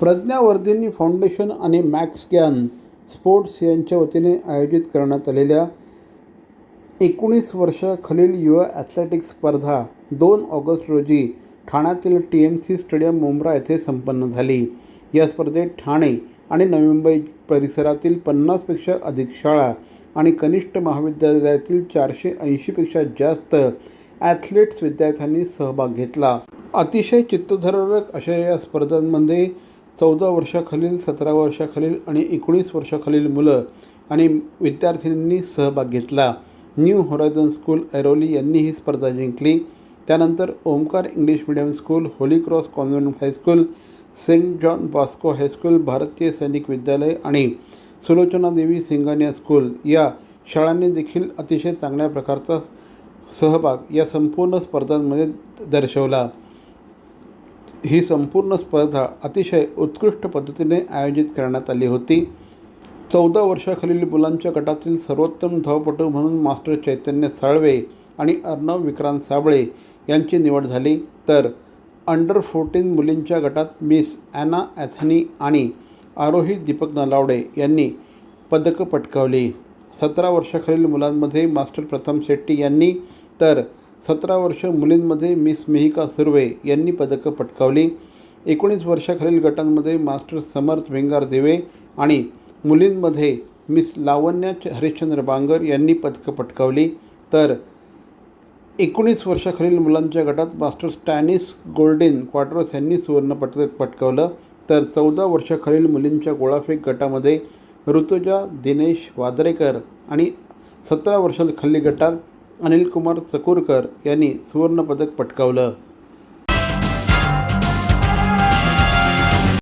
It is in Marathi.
प्रज्ञावर्धिनी फाउंडेशन आणि मॅक्स ज्ञान स्पोर्ट्स यांच्या वतीने आयोजित करण्यात आलेल्या एकोणीस वर्षाखालील युवा ॲथलेटिक्स स्पर्धा दोन ऑगस्ट रोजी ठाण्यातील T M C stadium Mumbra येथे संपन्न झाली. या स्पर्धेत ठाणे आणि नवी मुंबई परिसरातील पन्नासपेक्षा अधिक शाळा आणि कनिष्ठ महाविद्यालयातील चारशे ऐंशीपेक्षा जास्त ॲथलेट्स विद्यार्थ्यांनी सहभाग घेतला. अतिशय चित्तधरक अशा या स्पर्धांमध्ये चौदा वर्षाखालील सतरा वर्षाखालील आणि एकोणीस वर्षाखालील मुलं आणि विद्यार्थिनींनी सहभाग घेतला. न्यू होरायझन स्कूल ऐरोली यांनी ही स्पर्धा जिंकली. त्यानंतर Omkar English medium school holy cross convent high school saint John Bosco high school भारतीय सैनिक विद्यालय आणि सुलोचना देवी सिंगानिया स्कूल या शाळांनी देखील अतिशय चांगल्या प्रकारचा सहभाग या संपूर्ण स्पर्धांमध्ये दर्शवला. ही संपूर्ण स्पर्धा अतिशय उत्कृष्ट पद्धतीने आयोजित करण्यात आली होती. चौदा वर्षाखालील मुलांच्या गटातील सर्वोत्तम धावपटू म्हणून मास्टर चैतन्य साळवे आणि अर्णव विक्रांत साबळे यांची निवड झाली. तर अंडर फोर्टीन मुलींच्या गटात मिस ॲना ॲथनी आणि आरोही दीपक नलावडे यांनी पदकं पटकावली. सतरा वर्षाखालील मुलांमध्ये मास्टर प्रथम शेट्टी यांनी तर सतरा वर्ष मुलींमध्ये मिस मिहिका सुर्वे यांनी पदकं पटकावली. एकोणीस वर्षाखालील गटांमध्ये मास्टर समर्थ वेंगार देवे आणि मुलींमध्ये मिस लावण्या हरिश्चंद्र बांगर यांनी पदकं पटकावली. तर एकोणीस वर्षाखालील मुलांच्या गटात मास्टर स्टॅनिस गोल्डेन क्वार्टर्स यांनी सुवर्ण पटक पटकावलं. तर चौदा वर्षाखालील मुलींच्या गोळाफेक गटामध्ये ऋतुजा दिनेश वादरेकर आणि सतरा वर्षाखाली गटात अनिल कुमार चकुरकर यांनी सुवर्णपदक पटकावलं.